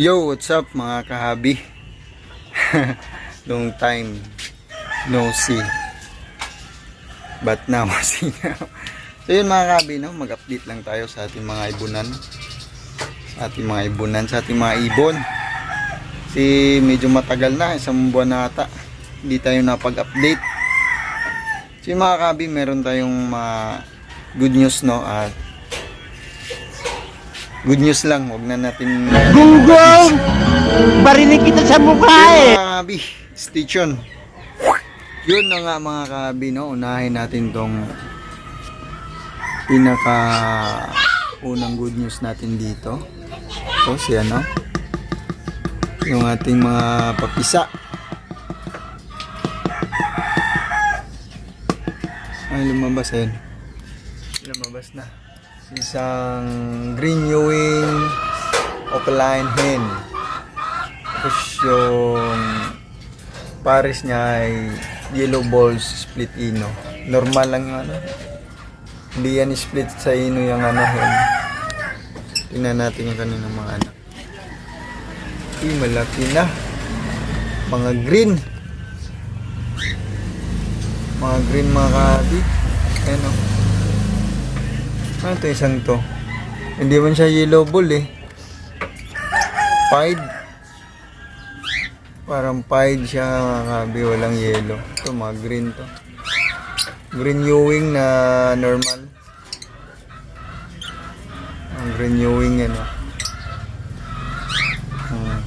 Yo, what's up mga kahabi? Long time no see. But now, see now. So yun mga kahabi, no? mag-update lang tayo sa ating mga ibunan. Sa ating mga ibunan, sa ating mga ibon. Kasi medyo matagal na, isang buwan na ata. Hindi tayo napag-update. So yun mga kahabi, meron tayong mga good news, no? At good news lang, wag na natin... Gunggong! Barinig kita sa mukha eh! Mga kabi, station. Yun na nga mga kabi, no? Unahin natin tong pinaka unang good news natin dito. Ito si ano? Yung ating mga papisa. Ay, lumabas ayun. Lumabas na. Isang green ewing opaline hen. Tapos yung pares niya ay yellow balls split ino. Normal lang yung ano. Hindi yan split sa ino yung ano hen. Tingnan natin yung kanilang mga anak. Uy, malaki na. Mga green. Mga green mga kabi. Ayan o. Ano to isang to? Hindi man siya yellow ball eh. Pied. Parang pied siya mga kabi, walang yellow. Ito mga green to. Green Ewing na normal. Ang green Ewing yan oh. Hmm.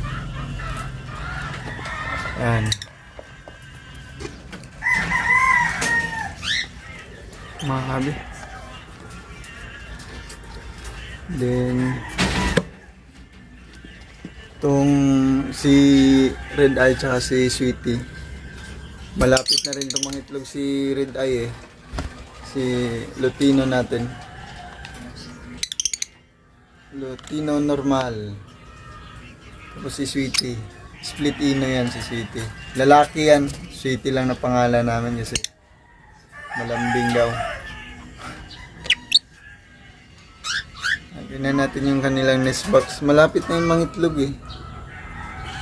Yan. Mga kabi. Then, itong si Red Eye tsaka si Sweetie. Malapit na rin itong mga itlog si Red Eye eh. Si Lutino natin. Lutino normal. Tapos si Sweetie. Split ino yan si Sweetie. Lalaki yan. Sweetie lang na pangalan namin kasi malambing daw. Tingnan natin yung kanilang nest box. Malapit na yung mga itlog eh.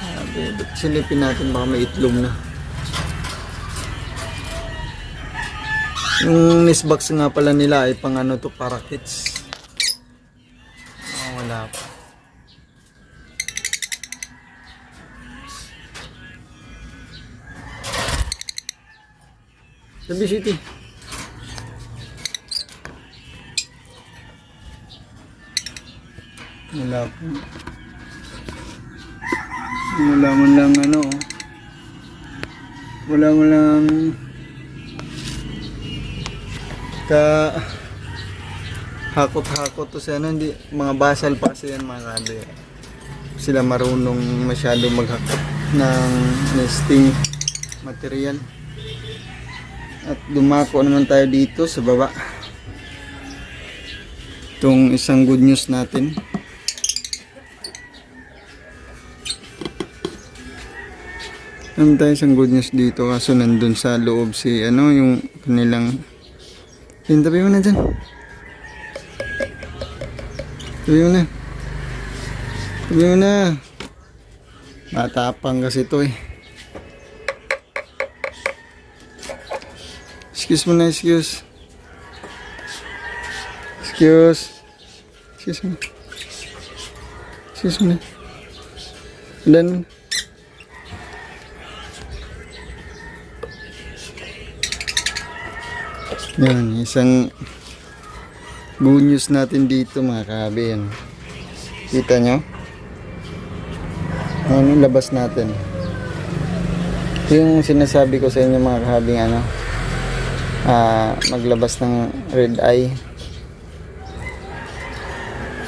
Sabi, ba't silipin natin baka may itlog na. Yung nest box nga pala nila ay pang ano to, para kids. Ah, wala pa. Sabi City. Wala po. Wala mo lang ano. oh. Wala mo lang ka hakot-hakot to sa ano, hindi, mga basal pa kasi yan mga kabe. Sila marunong masyado maghakot ng nesting material. At dumako naman tayo dito sa baba. Itong isang good news natin. Meron tayo isang good news dito kaso nandun sa loob si ano yung kanilang Yun, tabi mo na dyan. Tabi mo na. Tabi mo na. Matapang kasi to eh. Excuse mo na, excuse. Excuse. Excuse me. Excuse me. Ilan mo na. Yan, isang good news natin dito mga kahabi. Kita nyo? Ano labas natin? Ito yung sinasabi ko sa inyo mga kahabing ano, ah, maglabas ng red eye.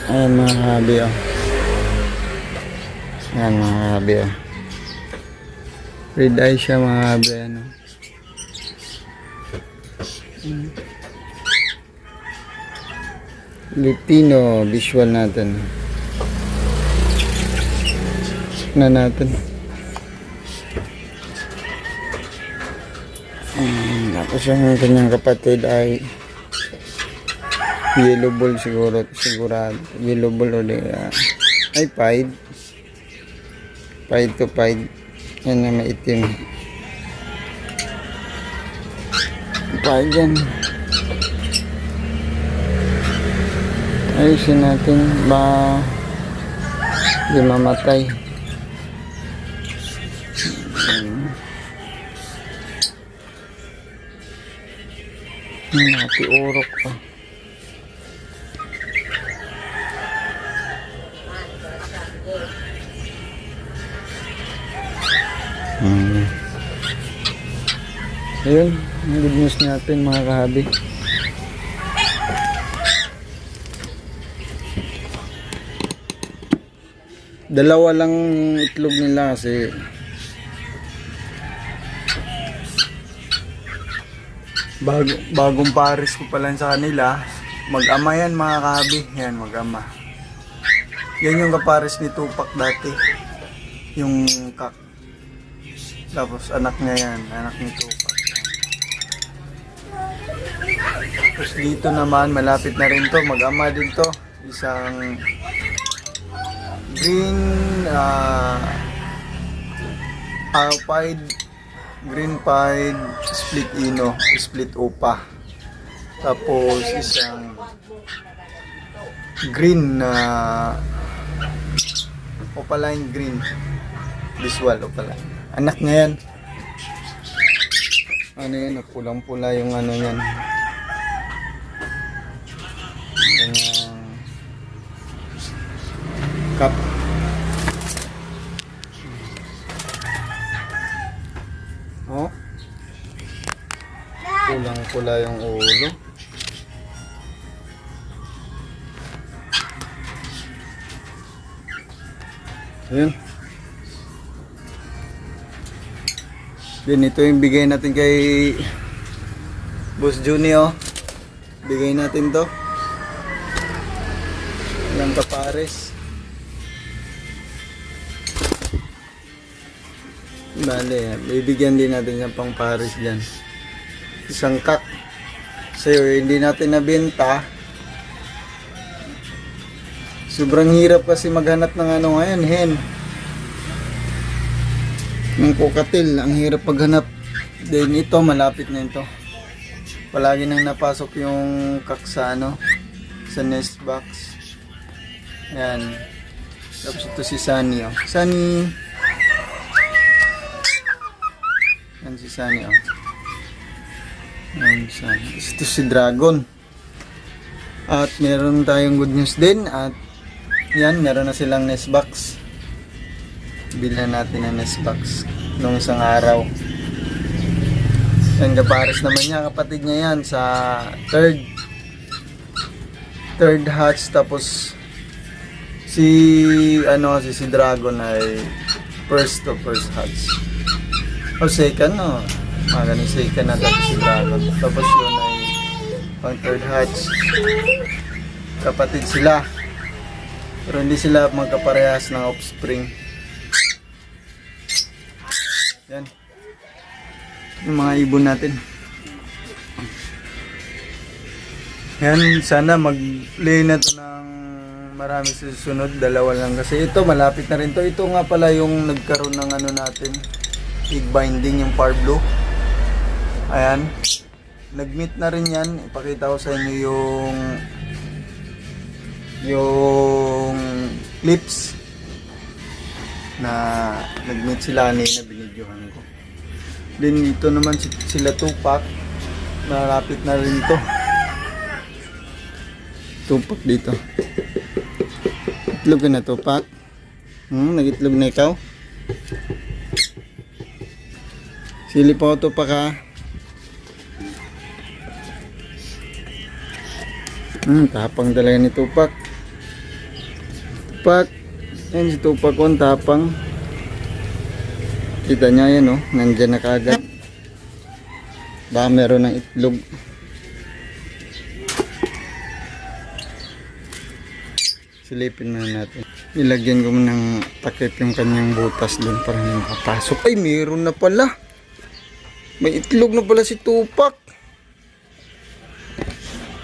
Ayan mga kahabi oh. Ayan mga kahabi oh. Red eye siya mga kahabi ano. Lutino visual natin. Na natin. Um, tapos yung kanyang kapatid ay yellow ball siguro sigurado yellow ball di uh, ay pied Pied to pied. Yan na maitim. Yan. Ayusin natin ba di mamatay. Nati urok pa. Hmm. Ayun, ang good news natin mga kahabi. Dalawa lang itlog nila kasi Bago, bagong pares ko pa lang sa kanila. Mag-ama yan mga kahabi. Yan, mag-ama. Yan yung kapares ni Tupac dati. Yung kak. Tapos anak niya yan. Anak ni Tupac. Tapos dito naman, malapit na rin to. Mag-ama din to. Isang green uh, pied green pied split ino split opa tapos isang green na opaline green. Visual opaline. Anak niya yan. Ano yan pulang pula yung ano yan cup Oh. Kulang pula yung ulo. Ayun. Din ito yung bigay natin kay Boss Junior. Bigay natin to. Ilang kapares. Bale, bibigyan din natin ng pang pares dyan. Isang kak. Sa'yo, hindi natin nabenta. Sobrang hirap kasi maghanap ng ano ngayon, hen. Ng kukatil, ang hirap paghanap. Then ito, malapit na ito. Palagi nang napasok yung kak sa ano, sa nest box. Yan. Tapos ito si Sunny, oh. Sunny! Yan si Sunny, oh. Yan si Sunny. Ito si Dragon. At meron tayong good news din. At yan, meron na silang nest box. Bilhan natin ang nest box nung isang araw. Yan, kapares naman niya. Kapatid niya yan sa third third hatch tapos si ano si si Dragon ay first to first hatch. O second, no? Mga ganun, second na tapos si Dragon. Tapos yun ay pang third hatch. Kapatid sila. Pero hindi sila magkaparehas ng offspring. Yan. Yung mga ibon natin. Yan, sana mag-lay na to ng marami susunod. Dalawa lang kasi ito, malapit na rin to. Ito nga pala yung nagkaroon ng ano natin egg binding yung par blue. Ayan. Nag-meet na rin yan. Ipakita ko sa inyo yung yung clips na nag-meet sila ni na binidyohan ko. Din dito naman si- sila tupak malapit na rin to. Tupak dito. Itlog na tupak hmm, nag-itlog na ikaw Sili po ito pa ka. Hmm, tapang talaga ni Tupak. Tupak. Yan si Tupak ko, ang tapang. Kita niya yan, oh. Nandyan na kaagad. Baka meron ng itlog. Silipin muna natin. Ilagyan ko ng takip yung kanyang butas doon para makapasok. Ay, meron na pala. May itlog na pala si Tupac.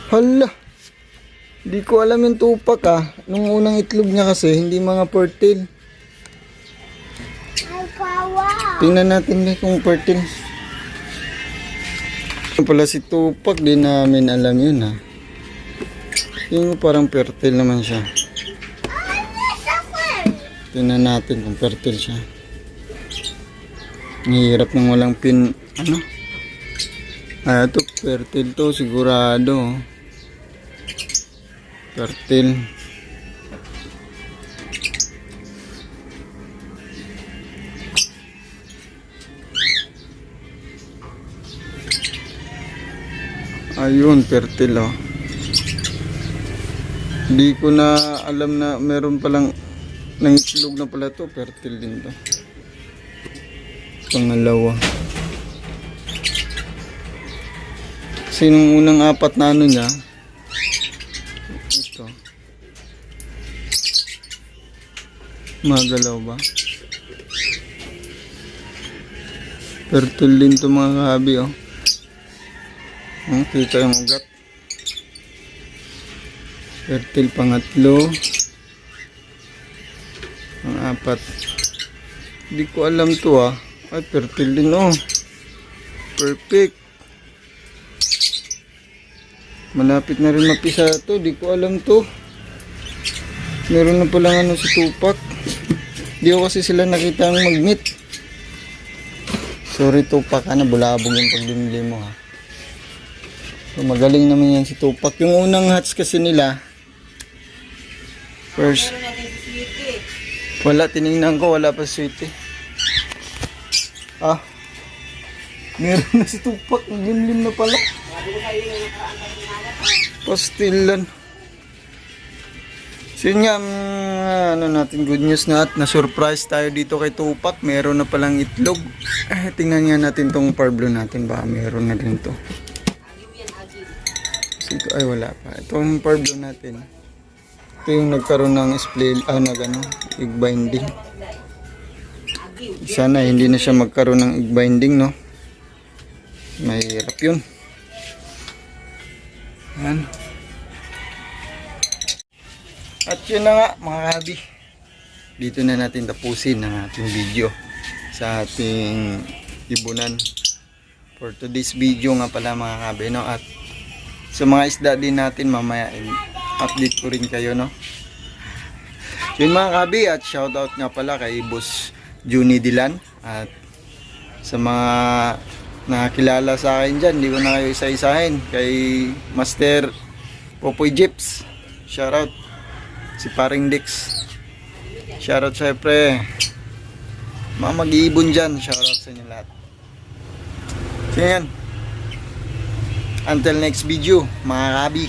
Hala. Hindi ko alam yung Tupac ah. Nung unang itlog niya kasi, hindi mga fertile. Tingnan natin eh kung fertile. Ano pala si Tupac, di namin alam yun ha. Yung parang fertile naman siya. Tingnan natin kung fertile siya. Ang hirap nang walang pin, ano? Ah, ito, fertile to, sigurado. Fertile. Ayun, fertile oh. Hindi ko na alam na meron palang nangitlog na pala to, fertile din to. Pangalawa. Kasi nung unang apat na ano niya, ito. Magalaw ba? Fertile din to mga kahabi oh. Hmm, kita yung ugat. Fertile pangatlo. Ang apat. Hindi ko alam to ah. Ay, fertile din oh. Perfect. Malapit na rin mapisa to. Di ko alam to. Meron na palang ano si Tupac. Di ko kasi sila nakita ang mag-meet. Sorry Tupac, ano, bulabog yung pagdimili mo ha. So, magaling naman yan si Tupac. Yung unang hats kasi nila, first, wala, tinignan ko, wala pa sweet eh. Ah, meron na si Tupac, ang limlim na pala. Pastilan. So yun nga, mm, ano natin, good news na at na-surprise tayo dito kay Tupac. Meron na palang itlog. Eh, tingnan nga natin tong Parblo natin, baka meron na din to. So, ito, ay wala pa. Itong Parblo natin. Ito yung nagkaroon ng split, ah, nag ano, egg binding. Sana hindi na siya magkaroon ng egg binding, no? Mahirap yun. Yan. At yun na nga mga kabi. Dito na natin tapusin ang ating video sa ating ibunan. For today's video nga pala mga kabi. No? At sa mga isda din natin mamaya i- update ko rin kayo. No? Yun mga kabi at shoutout nga pala kay Boss Juni Dilan at sa mga nakakilala sa akin dyan, hindi ko na kayo isa-isahin. Kay Master Popoy Jeeps. Shoutout. Si Paring Dix. Shoutout syempre. Mga mag-iibon dyan shoutout sa inyo lahat. So yan. Until next video mga kabi